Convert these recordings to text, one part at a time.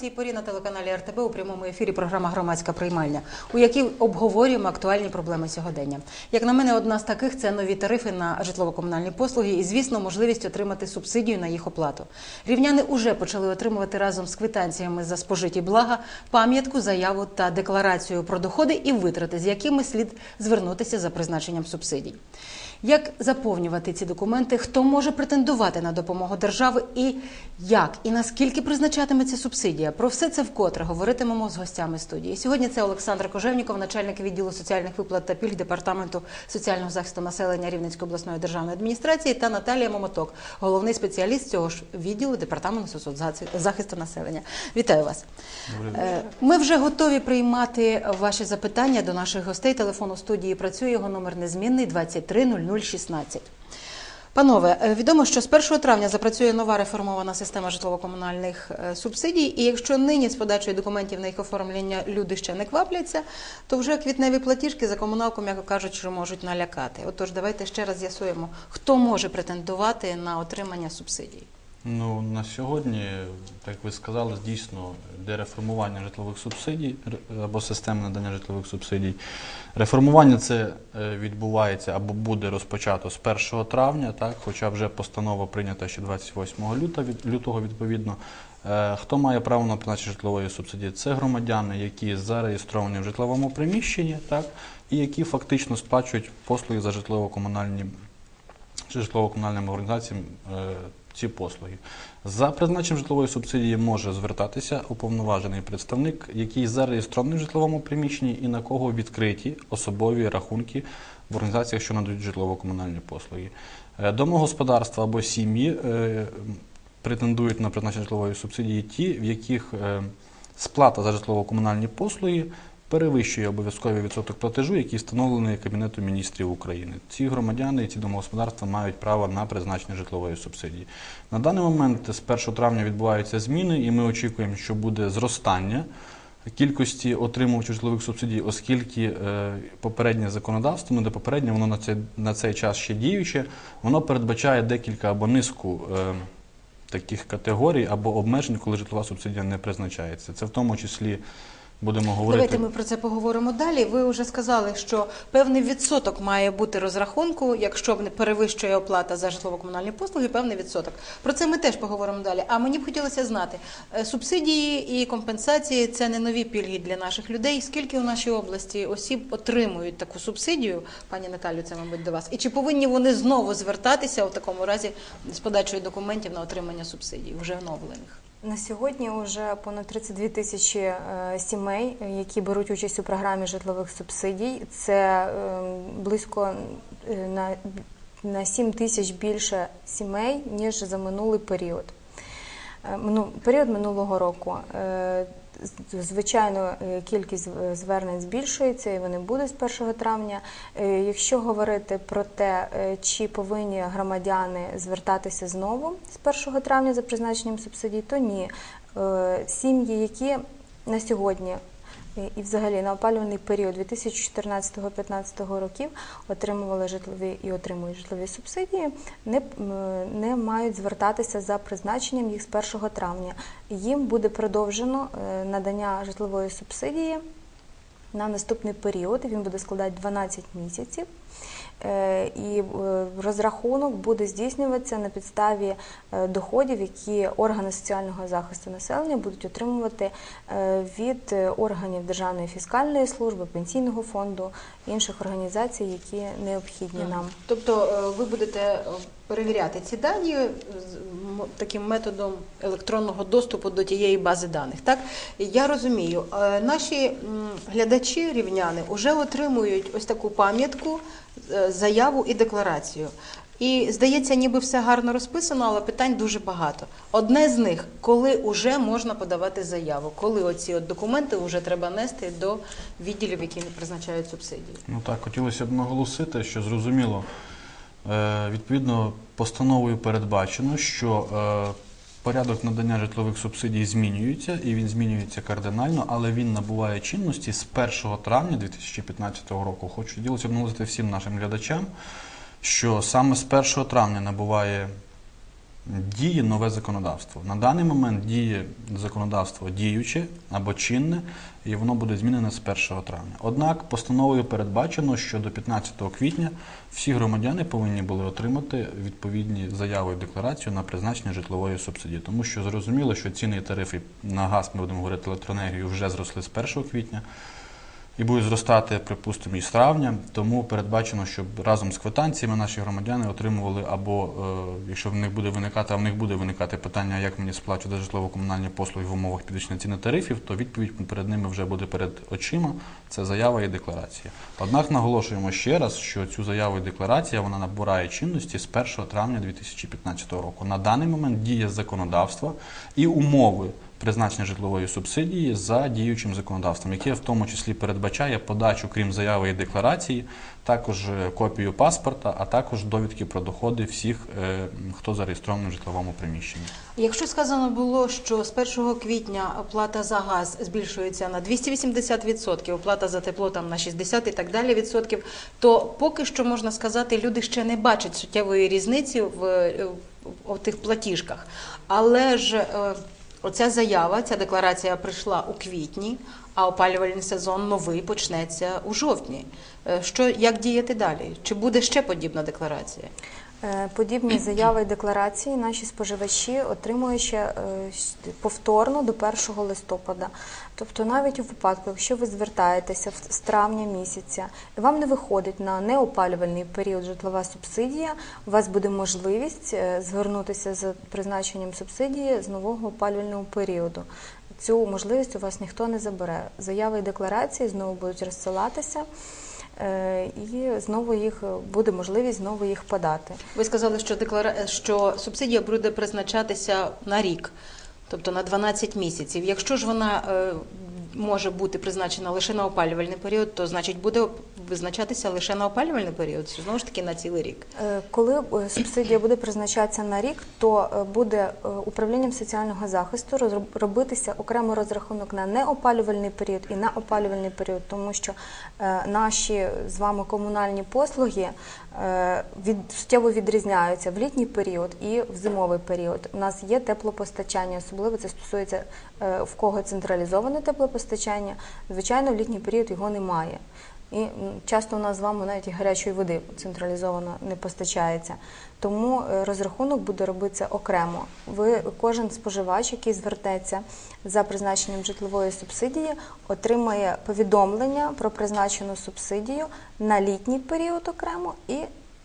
цій порі на телеканалі РТБ у прямому ефірі програма Громадська приймальня, у якій обговорюємо актуальні проблеми сьогодення. Як на мене, одна з таких це нові тарифи на житлово-комунальні послуги і, звісно, можливість отримати субсидію на їх оплату. Рівняни уже почали отримувати разом з квитанціями за спожиті блага пам'ятку, заяву та декларацію про доходи і витрати, з якими слід звернутися за призначенням субсидій. Як заповнювати ці документи, хто може претендувати на допомогу держави і як і наскільки призначатиметься субсидія? Про все це вкотре говоритимемо з гостями студії. Сьогодні це Олександр Кожевніков, начальник відділу соціальних виплат та пільг департаменту соціального захисту населення Рівненської обласної державної адміністрації та Наталія Момоток, головний спеціаліст цього ж відділу департаменту соцзахисту населення. Вітаю вас. Е, Ми вже готові приймати ваші запитання до наших гостей. Телефон у студії працює його номер незмінний 230016. Панове, е, відомо, що з 1 травня запрацює нова реформована система житлово-комунальних е, субсидій. І якщо нині з подачою документів на їх оформлення люди ще не квапляться, то вже квітневі платіжки за комуналку, м'яко кажучи, можуть налякати. Отож, давайте ще раз з'ясуємо, хто може претендувати на отримання субсидій. Ну на сьогодні, як ви сказали, дійсно йде реформування житлових субсидій або системи надання житлових субсидій. Реформування це е, відбувається або буде розпочато з 1 травня, так, хоча вже постанова прийнята ще 28 люта, від- лютого відповідно. Е, Хто має право на призначення житлової субсидії? Це громадяни, які зареєстровані в житловому приміщенні, так, і які фактично сплачують послуги за житлово-комунальні житлово-комунальним організаціям е, ці послуги. За призначенням житлової субсидії може звертатися уповноважений представник, який зареєстрований в житловому приміщенні і на кого відкриті особові рахунки в організаціях, що надають житлово-комунальні послуги. Е, Домогосподарства або сім'ї е, претендують на призначення житлової субсидії ті, в яких е, сплата за житлово-комунальні послуги перевищує обов'язковий відсоток платежу, який встановлений Кабінетом міністрів України. Ці громадяни і ці домогосподарства мають право на призначення житлової субсидії. На даний момент з 1 травня відбуваються зміни, і ми очікуємо, що буде зростання кількості отримувачів житлових субсидій, оскільки е, попереднє законодавство, ну де попереднє, воно на цей, на цей час ще діюче, воно передбачає декілька або низку. Е, Таких категорій або обмежень, коли житлова субсидія не призначається. Це в тому числі будемо говорити. Давайте ми про це поговоримо далі. Ви вже сказали, що певний відсоток має бути розрахунку, якщо не перевищує оплата за житлово-комунальні послуги, певний відсоток. Про це ми теж поговоримо далі. А мені б хотілося знати, е, субсидії і компенсації це не нові пільги для наших людей. Скільки у нашій області осіб отримують таку субсидію, пані Наталю, це мабуть до вас, і чи повинні вони знову звертатися у такому разі з подачою документів на отримання субсидій, вже оновлених? На сьогодні вже понад 32 тисячі е, сімей, які беруть участь у програмі житлових субсидій. Це е, близько е, на, на 7 тисяч більше сімей, ніж за минулий період. Ну, Період минулого року. Звичайно, е, кількість звернень збільшується і вони будуть з 1 травня. Е, Якщо говорити про те, е, чи повинні громадяни звертатися знову з 1 травня за призначенням субсидій, то ні. Сім'ї, які на сьогодні і- взагалі на опалювальний період 2014-2015 років отримували житлові і отримують житлові субсидії, не, не мають звертатися за призначенням їх з 1 травня. Їм буде продовжено е, надання житлової субсидії на наступний період. Він буде складати 12 місяців. Е, І е, розрахунок буде здійснюватися на підставі е, доходів, які органи соціального захисту населення будуть отримувати від органів Державної фіскальної служби, пенсійного фонду інших організацій, які необхідні нам. Тобто ви будете перевіряти ці дані таким методом електронного доступу до тієї бази даних. Так я розумію, Е, наші глядачі рівняни вже отримують ось таку пам'ятку, е, заяву і декларацію. І здається, ніби все гарно розписано, але питань дуже багато. Одне з них, коли вже можна подавати заяву, коли оці от документи вже треба нести до відділів, які призначають субсидії. Ну так, хотілося б наголосити, що зрозуміло, відповідно, постановою передбачено, що е, порядок надання житлових субсидій змінюється, і він змінюється кардинально, але він набуває чинності з 1 травня 2015 року. Хочу ділитися обновити всім нашим глядачам, що саме з 1 травня набуває діє нове законодавство. На даний момент діє законодавство діюче або чинне, і воно буде змінене з 1 травня. Однак постановою передбачено, що до 15 квітня всі громадяни повинні були отримати відповідні заяви і декларацію на призначення житлової субсидії, тому що зрозуміло, що ціни і тарифи на газ, ми будемо говорити електроенергію, вже зросли з 1 квітня і будуть зростати, припустимо, і з травня. Тому передбачено, щоб разом з квитанціями наші громадяни отримували або, е, якщо в них буде виникати, а в них буде виникати питання, як мені сплачувати житлово-комунальні послуги в умовах підвищення ціни тарифів, то відповідь перед ними вже буде перед очима. Це заява і декларація. Однак наголошуємо ще раз, що цю заяву і декларація вона набирає чинності з 1 травня 2015 року. На даний момент діє законодавство і умови призначення житлової субсидії за діючим законодавством, яке в тому числі передбачає подачу, крім заяви і декларації, також е, копію паспорта, а також довідки про доходи всіх, е, хто зареєстрований в житловому приміщенні. Якщо сказано було, що з 1 квітня оплата за газ збільшується на 280%, оплата за тепло там на 60 і так далі відсотків, то поки що можна сказати, люди ще не бачать суттєвої різниці в, е, в, в тих платіжках. Але ж е, оця заява, ця декларація прийшла у квітні, а опалювальний сезон новий почнеться у жовтні. Е, Що як діяти далі? Чи буде ще подібна декларація? Е, Подібні заяви і декларації наші споживачі отримують ще е, повторно до 1 листопада. Тобто, навіть у випадку, якщо ви звертаєтеся з травня місяця, і вам не виходить на неопалювальний період житлова субсидія, у вас буде можливість е, звернутися за призначенням субсидії з нового опалювального періоду. Цю можливість у вас ніхто не забере. Заяви і декларації знову будуть розсилатися. Е, І знову їх буде можливість знову їх подати. Ви сказали, що деклара... що субсидія буде призначатися на рік, тобто на 12 місяців. Якщо ж вона е, може бути призначена лише на опалювальний період, то значить буде визначатися лише на опалювальний період, знову ж таки на цілий рік. Е, Коли е, субсидія буде призначатися на рік, то е, буде управлінням соціального захисту робитися окремо розрахунок на неопалювальний період і на опалювальний період, тому що наші з вами комунальні послуги від суттєво відрізняються в літній період і в зимовий період. У нас є теплопостачання, особливо це стосується в кого централізоване теплопостачання. Звичайно, в літній період його немає. І часто у нас з вами навіть гарячої води централізовано не постачається. Тому е, розрахунок буде робитися окремо. Ви кожен споживач, який звернеться за призначенням житлової субсидії, отримає повідомлення про призначену субсидію на літній період окремо і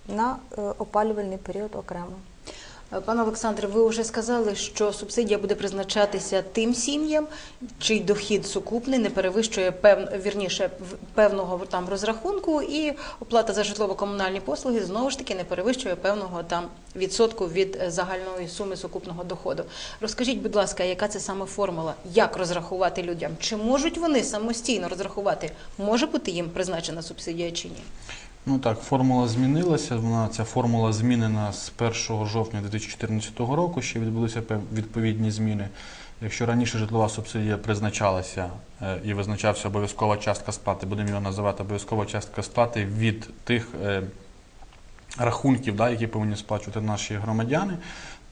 на е, опалювальний період окремо. Е, Пане Олександре, ви вже сказали, що субсидія буде призначатися тим сім'ям, чий дохід сукупний не перевищує пев... вірніше певного там розрахунку, і оплата за житлово-комунальні послуги знову ж таки не перевищує певного там відсотку від е, загальної суми сукупного доходу. Розкажіть, будь ласка, яка це саме формула? Як розрахувати людям? Чи можуть вони самостійно розрахувати, може бути їм призначена субсидія чи ні? Ну так, формула змінилася. Вона ця формула змінена з 1 жовтня 2014 року. Ще відбулися відповідні зміни. Якщо раніше житлова субсидія призначалася е, і визначався обов'язкова частка сплати, будемо його називати обов'язкова частка сплати від тих е, рахунків, да, які повинні сплачувати наші громадяни,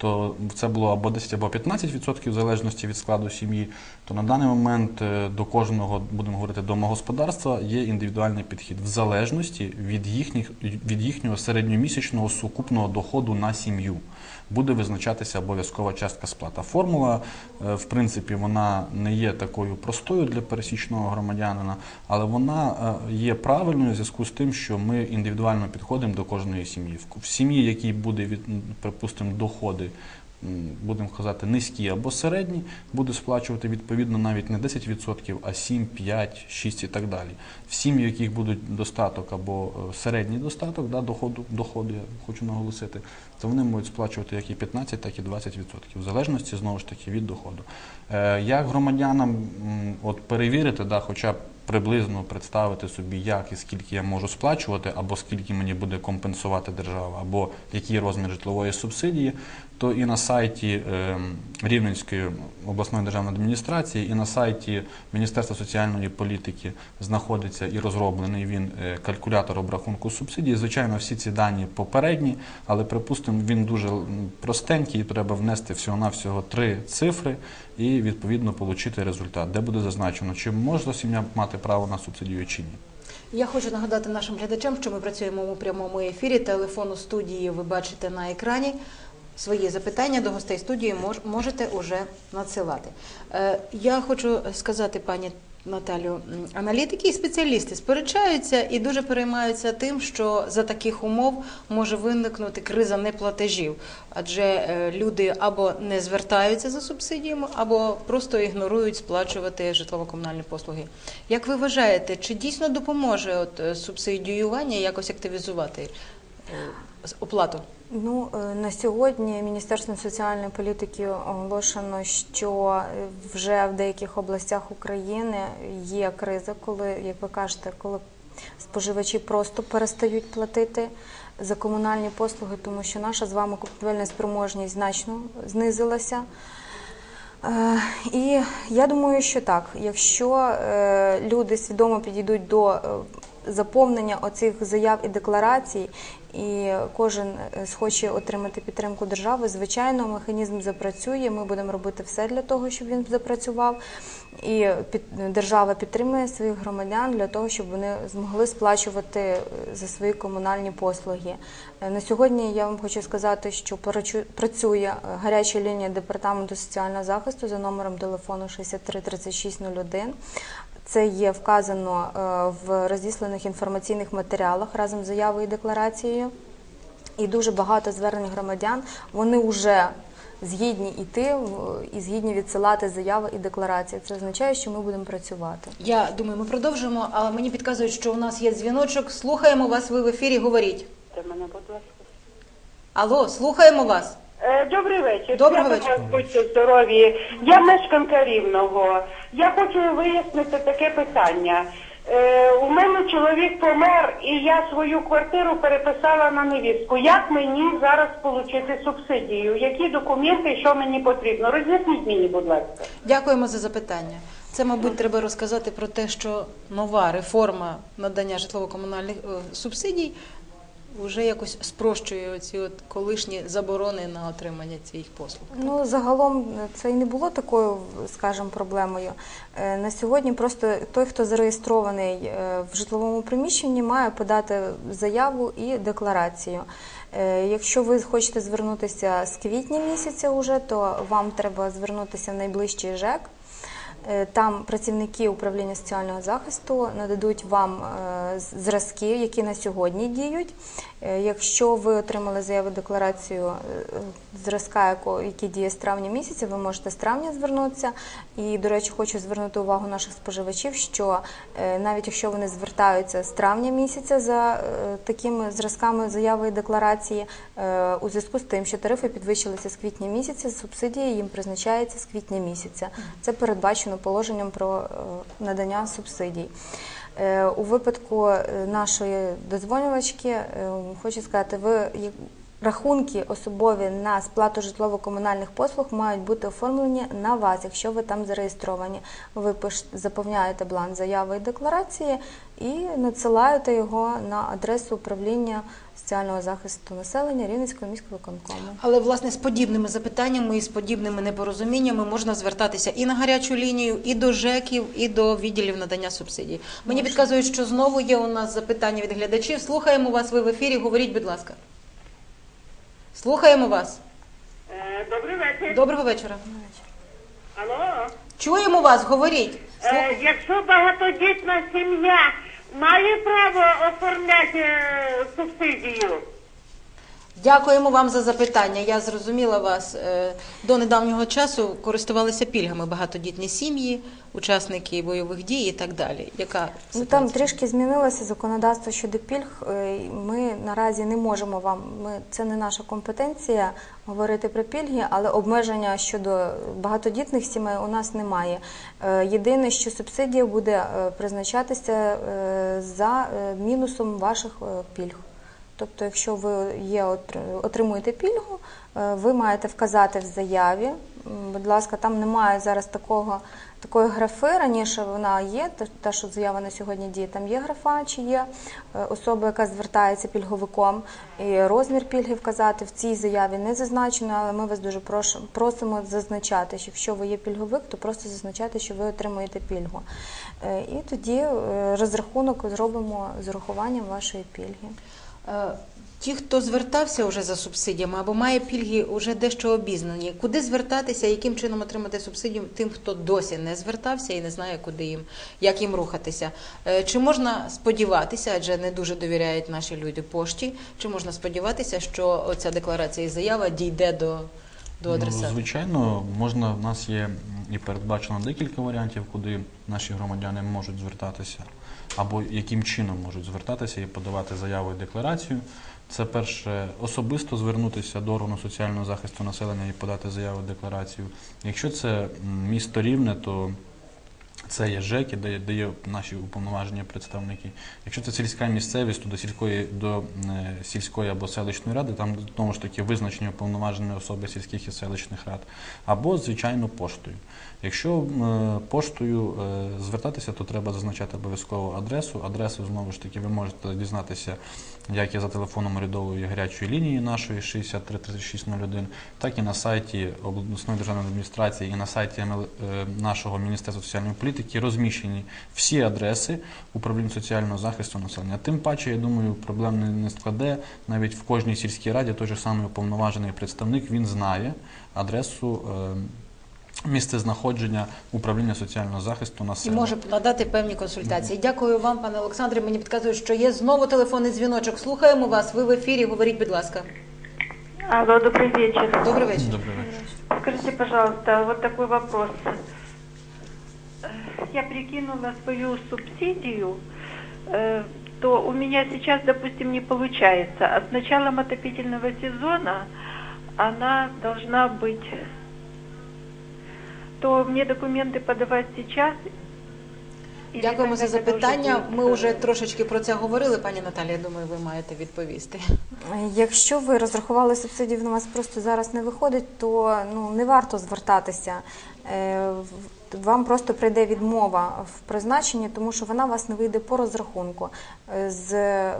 то це було або 10, або 15% в залежності від складу сім'ї. То на даний момент е, до кожного, будемо говорити, домогосподарства є індивідуальний підхід в залежності від, їхніх, від їхнього середньомісячного сукупного доходу на сім'ю. Буде визначатися обов'язкова частка сплата. Формула, е, в принципі, вона не є такою простою для пересічного громадянина, але вона е, є правильною в зв'язку з тим, що ми індивідуально підходимо до кожної сім'ї. В- сім'ї, якій буде припустимо, доходи, будемо казати, низькі або середні, буде сплачувати відповідно навіть не 10%, а 7, 5, 6 і так далі. В сім'ї, в яких будуть достаток або е, середній достаток, да, доходу, доходу, я хочу наголосити, то вони можуть сплачувати як і 15, так і 20%, в залежності знову ж таки від доходу. Е, як громадянам от перевірити, да, хоча б приблизно представити собі, як і скільки я можу сплачувати, або скільки мені буде компенсувати держава, або який розмір житлової субсидії, то і на сайті е, Рівненської обласної державної адміністрації, і на сайті Міністерства соціальної політики знаходиться і розроблений він е, калькулятор обрахунку субсидій. Звичайно, всі ці дані попередні, але припустимо, він дуже простенький, треба внести всього-навсього три цифри і відповідно отримати результат, де буде зазначено, чи може сім'я мати право на субсидію чи ні. Я хочу нагадати нашим глядачам, що ми працюємо у прямому ефірі. Телефон у студії ви бачите на екрані. Свої запитання до гостей студії мож- можете уже надсилати. Е, Я хочу сказати, пані Наталю, аналітики і спеціалісти сперечаються і дуже переймаються тим, що за таких умов може виникнути криза неплатежів, адже е, люди або не звертаються за субсидіями, або просто ігнорують сплачувати житлово-комунальні послуги. Як ви вважаєте, чи дійсно допоможе от е, субсидіювання якось активізувати оплату? Ну е, на сьогодні Міністерством соціальної політики оголошено, що е, вже в деяких областях України є криза, коли, як ви кажете, коли споживачі просто перестають платити за комунальні послуги, тому що наша з вами купівельна спроможність значно знизилася. Е, І я думаю, що так, якщо люди свідомо підійдуть до заповнення оцих заяв і декларацій, і кожен е, схоче отримати підтримку держави, звичайно, механізм запрацює. Ми будемо робити все для того, щоб він запрацював. І держава підтримує своїх громадян для того, щоб вони змогли сплачувати е, за свої комунальні послуги. Е, На сьогодні я вам хочу сказати, що працює гаряча лінія департаменту соціального захисту за номером телефону 63 36 01. Це є вказано е, в розісланих інформаційних матеріалах разом з заявою і декларацією. І дуже багато звернень громадян. Вони вже згідні йти в- і згідні відсилати заяви і декларації. Це означає, що ми будемо працювати. Я думаю, ми продовжимо, але мені підказують, що у нас є дзвіночок. Слухаємо вас. Ви в ефірі. Говоріть. Це мене, будь ласка. Алло, слухаємо вас. Е, Добрий вечір. Доброго вечора. Будьте здорові. Я мешканка Рівного. Я хочу вияснити таке питання. Е, у мене чоловік помер, і я свою квартиру переписала на невістку. Як мені зараз отримати субсидію? Які документи, що мені потрібно? Роз'ясніть мені, будь ласка. Дякуємо за запитання. Це, мабуть, треба розказати про те, що нова реформа надання житлово-комунальних е, субсидій вже якось спрощує оці от колишні заборони на отримання цих послуг. Ну загалом це і не було такою, скажімо, проблемою. Е, На сьогодні просто той, хто зареєстрований е, в житловому приміщенні, має подати заяву і декларацію. Е, Якщо ви хочете звернутися з квітня місяця, уже то вам треба звернутися в найближчий ЖЕК. Е, Там працівники управління соціального захисту нададуть вам е, зразки, які на сьогодні діють. Е, Якщо ви отримали заяву декларацію зразка, який діє з травня місяця, ви можете з травня звернутися. І, до речі, хочу звернути увагу наших споживачів, що навіть якщо вони звертаються з травня місяця за такими зразками заяви і декларації, у зв'язку з тим, що тарифи підвищилися з квітня місяця, субсидія їм призначається з квітня місяця. Це передбачено положенням про е, надання субсидій. Е, У випадку е, нашої дозвонювачки хочу сказати, ви рахунки особові на сплату житлово-комунальних послуг мають бути оформлені на вас, якщо ви там зареєстровані. Ви заповняєте бланк заяви і декларації і надсилаєте його на адресу управління соціального захисту населення Рівненського міського виконкому. Але власне з подібними запитаннями і з подібними непорозуміннями можна звертатися і на гарячу лінію, і до ЖЕКів, і до відділів надання субсидій. Мені підказують, що знову є у нас запитання від глядачів. Слухаємо вас. Ви в ефірі. Говоріть, будь ласка. Слухаємо вас. Е, Добрий вечір. Доброго вечора. Алло. Чуємо вас. Говоріть. Е, Якщо багатодітна сім'я має право оформляти е, субсидію? Дякуємо вам за запитання. Я зрозуміла вас. Е, До недавнього часу користувалися пільгами багатодітні сім'ї, учасники бойових дій і так далі. Яка Ну, там трішки змінилося законодавство щодо пільг. Е, Ми наразі не можемо вам, ми, це не наша компетенція говорити про пільги, але обмеження щодо багатодітних сімей у нас немає. Е, Єдине, що субсидія буде призначатися за мінусом ваших пільг. Тобто, якщо ви є отримуєте пільгу, е, ви маєте вказати в заяві. Будь ласка, там немає зараз такого такої графи. Раніше вона є, та- що заява на сьогодні діє. Там є графа, чи є е, особа, яка звертається пільговиком, і розмір пільги вказати в цій заяві не зазначено, але ми вас дуже просимо зазначати, що якщо ви є пільговик, то просто зазначати, що ви отримуєте пільгу. Е, І тоді розрахунок зробимо з урахуванням вашої пільги. Е, Ті, хто звертався вже за субсидіями або має пільги, вже дещо обізнані. Куди звертатися, яким чином отримати субсидію тим, хто досі не звертався і не знає, куди їм, як їм рухатися. Е, Чи можна сподіватися, адже не дуже довіряють наші люди пошті, чи можна сподіватися, що оця декларація і заява дійде до, до Ну, звичайно, можна, в нас є і передбачено декілька варіантів, куди наші громадяни можуть звертатися, або яким чином можуть звертатися і подавати заяву і декларацію. Це перше особисто звернутися до органу соціального захисту населення і подати заяву і декларацію. Якщо це місто рівне, то це є ЖЕКи, де, де є наші уповноважені представники. Якщо це сільська місцевість, то до сільської до е, сільської або селищної ради, там тому ж таки визначені уповноважені особи сільських і селищних рад, або звичайно поштою. Якщо е, поштою е, звертатися, то треба зазначати обов'язково адресу. Адресу знову ж таки ви можете дізнатися, як і за телефоном урядової гарячої лінії нашої 63 3601, так і на сайті обласної державної адміністрації і на сайті е, нашого Міністерства соціальної політики розміщені всі адреси управління соціального захисту населення. Тим паче, я думаю, проблем не складе. Навіть в кожній сільській раді той же самий уповноважений представник він знає адресу. Е, Місце знаходження управління соціального захисту І населення. може надати певні консультації. Дякую вам, пане Олександре. Мені підказують, що є знову телефонний дзвіночок. Слухаємо вас. Ви в ефірі. Говоріть, будь ласка. Алло, добрый вечер. Добрий вечір. Добрий вечір. Скажите, пожалуйста, вот такой вопрос. Э, Я прикинула свою субсидию, э, то у меня сейчас, допустим, не получается. А с началом отопительного сезона она должна быть... То мне документы подавать сейчас? Или Дякуємо за когда это уже запитання. будет, Ми э, вже трошечки про це говорили, пані Наталія. Думаю, ви маєте відповісти. Якщо ви розрахували субсидію, вона у вас просто зараз не виходить, то ну не варто звертатися. Е, в- Вам просто прийде відмова в призначенні, тому що вона у вас не вийде по розрахунку. Е, З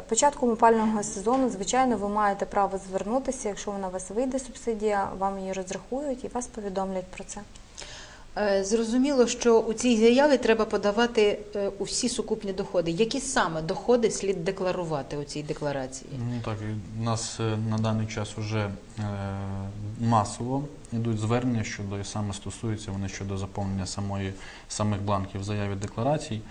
початком опального сезону, звичайно, ви маєте право звернутися. Якщо вона у вас вийде субсидія, вам її розрахують і вас повідомлять про це. Е, Зрозуміло, що у цій заяві треба подавати е, усі сукупні доходи. Які саме доходи слід декларувати у цій декларації? Ну так, у нас е, на даний час вже масово йдуть звернення щодо і саме стосуються вони щодо заповнення самої самих бланків заяві декларацій.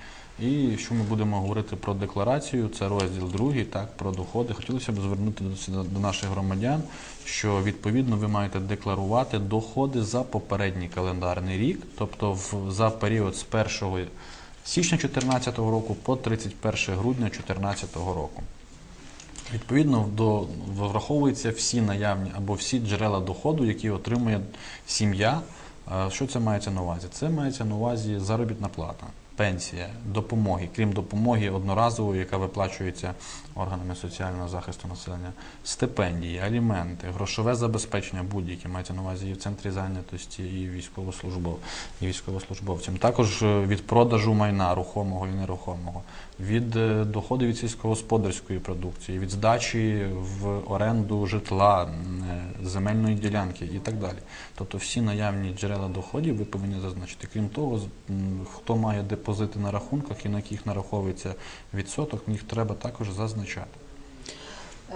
І що ми будемо говорити про декларацію, це розділ другий, так про доходи. Хотілося б звернути до, наших громадян, що відповідно ви маєте декларувати доходи за попередній календарний рік, тобто за період з 1 січня 2014 року по 31 грудня 2014 року. Відповідно, до враховуються всі наявні або всі джерела доходу, які отримує сім'я. Що це мається на увазі? Це мається на увазі заробітна плата, пенсія, допомоги, крім допомоги одноразової, яка виплачується органами соціального захисту населення, стипендії, аліменти, грошове забезпечення будь-які мається на увазі і в центрі зайнятості, і військовослужбов, і військовослужбовцям. Також е, від продажу майна рухомого і нерухомого, від е, доходу від сільськогосподарської продукції, від здачі в оренду житла, е, земельної ділянки і так далі. Тобто всі наявні джерела доходів ви повинні зазначити. Крім того, хто має депозити на рахунках і на яких нараховується відсоток, їх треба також зазначати.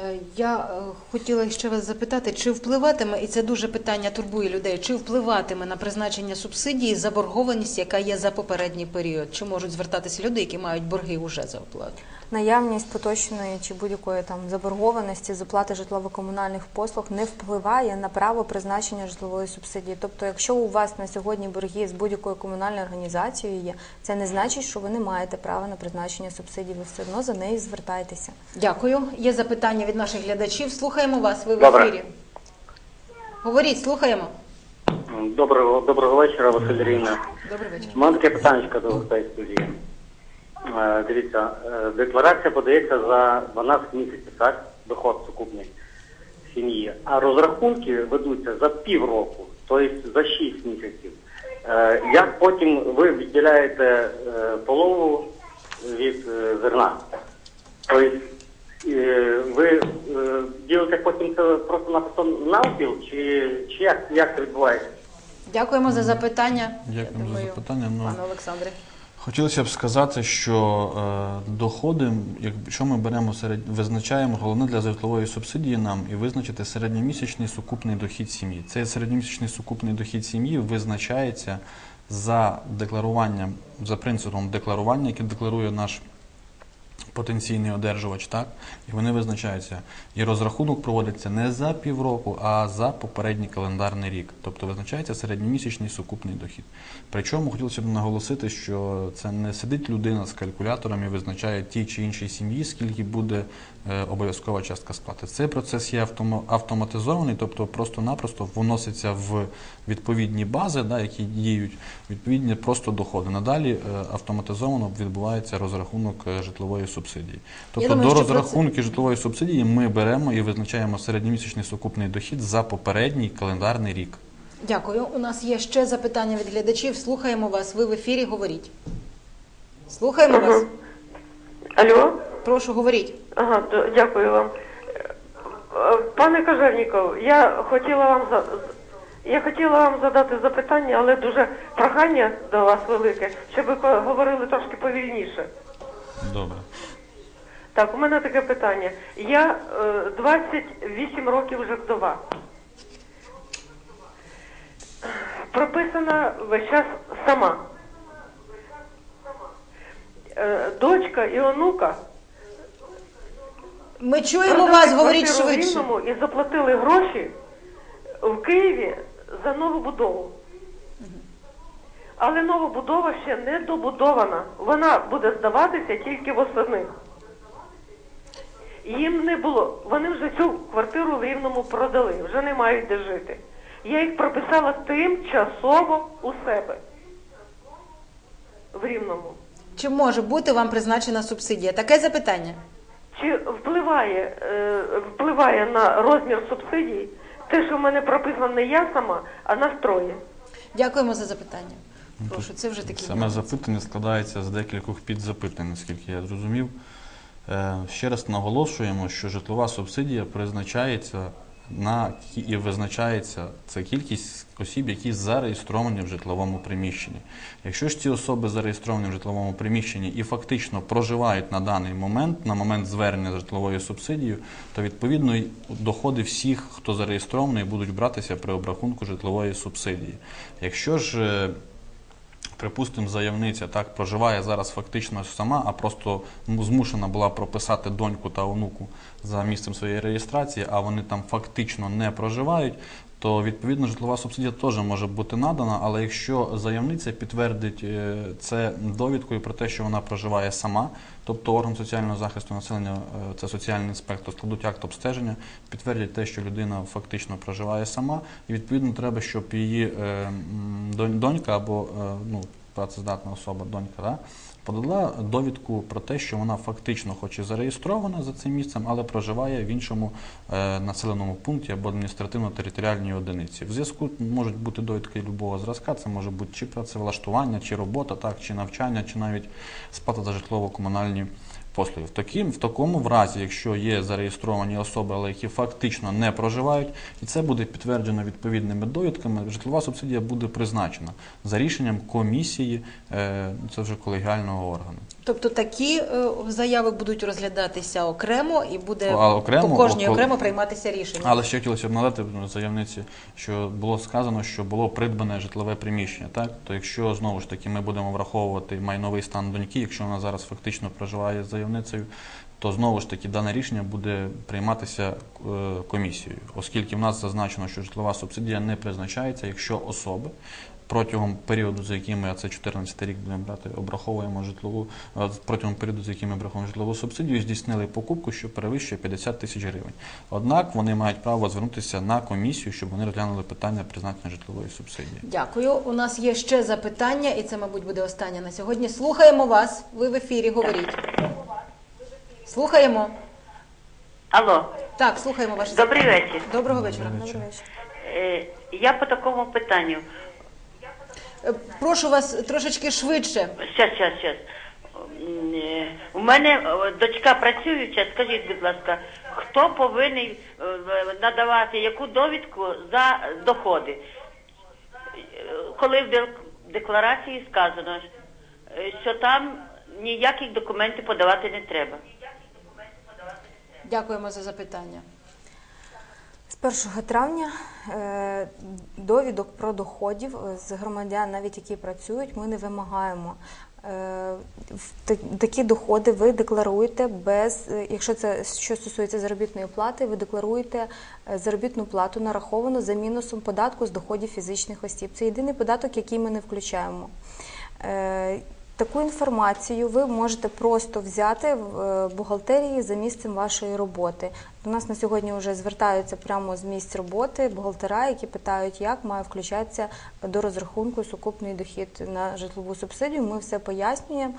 Е, Я е, хотіла ще вас запитати, чи впливатиме, і це дуже питання турбує людей, чи впливатиме на призначення субсидії заборгованість, яка є за попередній період? Чи можуть звертатися люди, які мають борги уже за оплату? Наявність поточної чи будь-якої там заборгованості з оплати житлово-комунальних послуг не впливає на право призначення житлової субсидії. Тобто, якщо у вас на сьогодні борги з будь-якою комунальною організацією є, це не значить, що ви не маєте права на призначення субсидії. Ви все одно за нею звертайтеся. Дякую. Є запитання від наших глядачів. Слухаємо вас. Ви в Добре. ефірі. Говоріть, слухаємо. Доброго, доброго вечора, Василь Рівна. Добрий вечір. У мене таке питання до студії. Е, Дивіться, е, декларація подається за 12 місяців, так? Доход сукупний сім'ї. А розрахунки ведуться за півроку, тобто за 6 місяців. Е, Як потім ви відділяєте полову від зерна? Тобто ви ділите потім це просто-напросто навпіл, чи, чи як, як це відбувається? Дякуємо за запитання. Дякуємо за запитання. Ну, Пане Олександре. Хотілося б сказати, що е, доходи, якщо ми беремо серед, визначаємо головне для житлової субсидії нам і визначити середньомісячний сукупний дохід сім'ї. Цей середньомісячний сукупний дохід сім'ї визначається за декларуванням, за принципом декларування, яке декларує наш потенційний одержувач, так? І вони визначаються. І розрахунок проводиться не за півроку, а за попередній календарний рік. Тобто визначається середньомісячний сукупний дохід. Причому хотілося б наголосити, що це не сидить людина з калькулятором і визначає тій чи іншій сім'ї, скільки буде е, обов'язкова частка сплати. Цей процес є автома- автоматизований, тобто просто-напросто вноситься в відповідні бази, да, які діють, відповідні просто доходи. Надалі е, автоматизовано відбувається розрахунок е, житлової субсидії. Тобто думаю, до про це- розрахунки житлової субсидії ми беремо і визначаємо середньомісячний сукупний дохід за попередній календарний рік. Дякую. У нас є ще запитання від глядачів. Слухаємо вас. Ви в ефірі. Говоріть. Слухаємо вас. Алло, Прошу, говоріть. ага, д- дякую вам. Е, Пане Кожевніков, я хотіла вам за я хотіла вам задати запитання, але дуже прохання до вас велике, щоб ви говорили трошки повільніше. Добре. Так, у мене таке питання. Я е, 28 років вже вдова. Прописана весь час сама. Е, дочка і онука Ми чуємо Продали вас. Говоріть квартиру в швидше. Рівному і заплатили гроші в Києві за нову будову. Але нова будова ще не добудована. Вона буде здаватися тільки восени. Їм не було. Вони вже цю квартиру в Рівному продали, вже не мають де жити. Я їх прописала тимчасово у себе в Рівному. Чи може бути вам призначена субсидія? Таке запитання. Чи впливає, е, впливає на розмір субсидій те, що в мене прописано не я сама, а нас троє? Дякуємо за запитання. Прошу, це вже такі. Саме запитання складається з декількох підзапитань, наскільки я зрозумів. Е, Ще раз наголошуємо, що житлова субсидія призначається на і визначається це кількість осіб, які зареєстровані в житловому приміщенні. Якщо ж ці особи зареєстровані в житловому приміщенні і фактично проживають на даний момент, на момент звернення з житловою субсидією, то відповідно доходи всіх, хто зареєстрований, будуть братися при обрахунку житлової субсидії. Якщо ж е, Припустимо, заявниця так проживає зараз фактично сама, а просто змушена була прописати доньку та онуку за місцем своєї реєстрації, а вони там фактично не проживають. То відповідно житлова субсидія теж може бути надана, але якщо заявниця підтвердить е, це довідкою про те, що вона проживає сама, тобто орган соціального захисту населення, е, це соціальний інспектор, складуть акт обстеження, підтвердять те, що людина фактично проживає сама, і відповідно треба, щоб її е, донька або ну, працездатна особа, донька, да, подала довідку про те, що вона фактично, хоч і зареєстрована за цим місцем, але проживає в іншому е, населеному пункті або адміністративно-територіальній одиниці. В зв'язку можуть бути довідки любого зразка, це може бути чи працевлаштування, чи робота, так, чи навчання, чи навіть сплата за житлово-комунальні послуги. В, таким, в такому в разі, якщо є зареєстровані особи, але які фактично не проживають, і це буде підтверджено відповідними довідками, житлова субсидія буде призначена за рішенням комісії, е, це вже колегіального органу. Тобто такі е, заяви будуть розглядатися окремо і буде А окремо, по кожній окол- окремо прийматися рішення. Але ще хотілося б надати ну, заявниці, що було сказано, що було придбане житлове приміщення. Так, то якщо знову ж таки ми будемо враховувати майновий стан доньки, якщо вона зараз фактично проживає з заявницею, то знову ж таки дане рішення буде прийматися е, комісією, оскільки в нас зазначено, що житлова субсидія не призначається, якщо особи. Протягом періоду, за яким а це 14 рік будемо брати, обраховуємо житлову протягом періоду, за яким ми обраховуємо житлову субсидію, здійснили покупку, що перевищує 50 тисяч гривень. Однак вони мають право звернутися на комісію, щоб вони розглянули питання призначення житлової субсидії. Дякую. У нас є ще запитання, і це, мабуть, буде останнє на сьогодні. Слухаємо вас. Ви в ефірі говоріть. Слухаємо. Алло, Так, слухаємо ваше добрий вечір. Доброго вечора. Добрий вечір. Е, Я по такому питанню. Прошу вас трошечки швидше. Щас, щас, щас. У мене е, дочка працююча. Скажіть, будь ласка, хто повинен е, надавати яку довідку за доходи? Коли в декларації сказано, що там ніяких документів подавати не треба. Дякуємо за запитання. З 1 травня е, довідок про доходів е, з громадян, навіть які працюють, ми не вимагаємо. Е, Такі доходи ви декларуєте без, якщо це що стосується заробітної плати, ви декларуєте заробітну плату нараховану за мінусом податку з доходів фізичних осіб. Це єдиний податок, який ми не включаємо. Таку інформацію ви можете просто взяти в е, бухгалтерії за місцем вашої роботи. До нас на сьогодні вже звертаються прямо з місць роботи бухгалтера, які питають, як має включатися до розрахунку сукупний дохід на житлову субсидію. Ми все пояснюємо.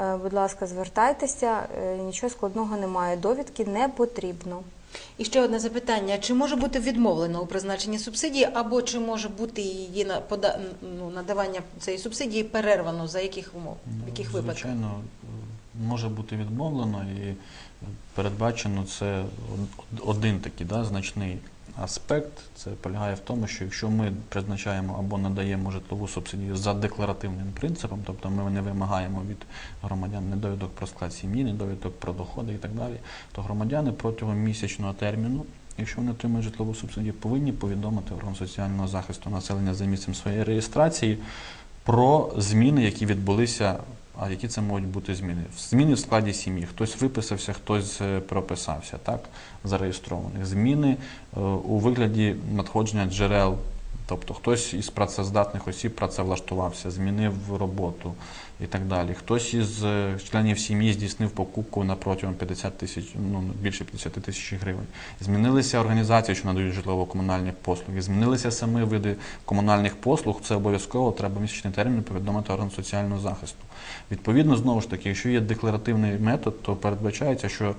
Е, Будь ласка, звертайтеся, е, нічого складного немає. Довідки не потрібно. І ще одне запитання: чи може бути відмовлено у призначенні субсидії, або чи може бути її на пода... ну, надавання цієї субсидії перервано? За яких умов? В яких випадках? Звичайно, може бути відмовлено і передбачено це один такий да, значний аспект. Це полягає в тому, що якщо ми призначаємо або надаємо житлову субсидію за декларативним принципом, тобто ми не вимагаємо від громадян не довідок про склад сім'ї, не довідок про доходи і так далі, то громадяни протягом місячного терміну. Якщо вони отримують житлову субсидію, повинні повідомити орган соціального захисту населення за місцем своєї реєстрації про зміни, які відбулися. А які це можуть бути зміни? Зміни в складі сім'ї. Хтось виписався, хтось е, прописався, так, зареєстрованих. Зміни е, у вигляді надходження джерел, тобто хтось із працездатних осіб працевлаштувався, змінив роботу і так далі. Хтось із е, членів сім'ї здійснив покупку на протягом 50 тисяч, ну більше 50 тисяч гривень. Змінилися організації, що надають житлово-комунальні послуги. Змінилися самі види комунальних послуг. Це обов'язково треба місячний термін повідомити орган соціального захисту. Відповідно, знову ж таки, якщо є декларативний метод, то передбачається, що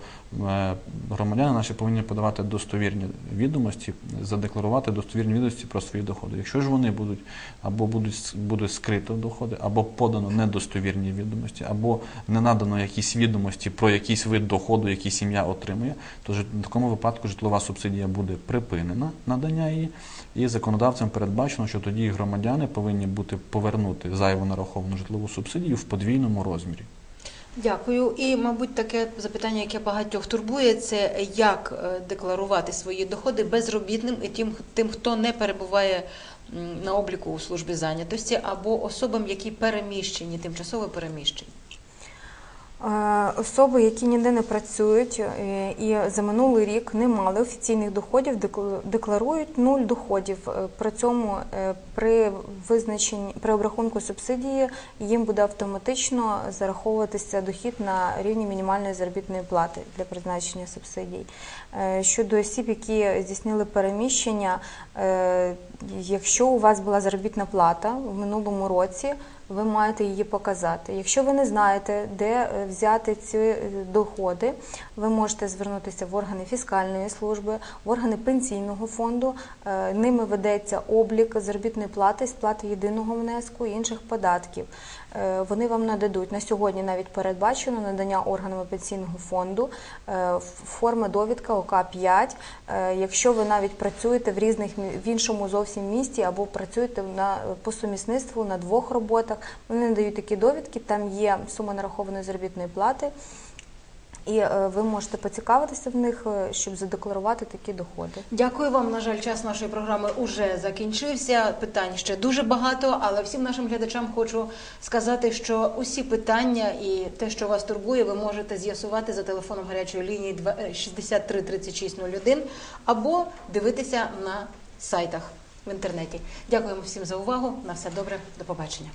е, громадяни наші повинні подавати достовірні відомості, задекларувати достовірні відомості про свої доходи. Якщо ж вони будуть або будуть будуть скрито доходи, або подано недостовірні відомості, або не надано якісь відомості про якийсь вид доходу, який сім'я отримує, то в такому випадку житлова субсидія буде припинена надання її, і законодавцем передбачено, що тоді громадяни повинні бути повернути зайву нараховану житлову субсидію в подвійному розмірі. Дякую. І, мабуть, таке запитання, яке багатьох турбує, це як е, декларувати свої доходи безробітним і тим, тим хто не перебуває на обліку у службі зайнятості, або особам, які переміщені, тимчасово переміщені. Е, Особи, які ніде не працюють е, і за минулий рік не мали офіційних доходів, декларують нуль доходів. Е, При цьому при визначенні при обрахунку субсидії їм буде автоматично зараховуватися дохід на рівні мінімальної заробітної плати для призначення субсидій. Щодо осіб, які здійснили переміщення, якщо у вас була заробітна плата в минулому році, ви маєте її показати. Якщо ви не знаєте, де е, взяти ці е, доходи, ви можете звернутися в органи фіскальної служби, в органи пенсійного фонду. Е, Ними ведеться облік заробітної плати, сплати єдиного внеску і інших податків. Е, Вони вам нададуть на сьогодні навіть передбачено надання органами пенсійного фонду форми довідка ОК-5, е, якщо ви навіть працюєте в різних в іншому зовсім місті або працюєте на по сумісництву на двох роботах. Вони надають такі довідки, там є сума нарахованої заробітної плати. І е, ви можете поцікавитися в них, е, щоб задекларувати такі доходи. Дякую вам. На жаль, час нашої програми уже закінчився. Питань ще дуже багато, але всім нашим глядачам хочу сказати, що усі питання і те, що вас турбує, ви можете з'ясувати за телефоном гарячої лінії два- е, 63 36 01 або дивитися на сайтах в інтернеті. Дякуємо всім за увагу. На все добре. До побачення.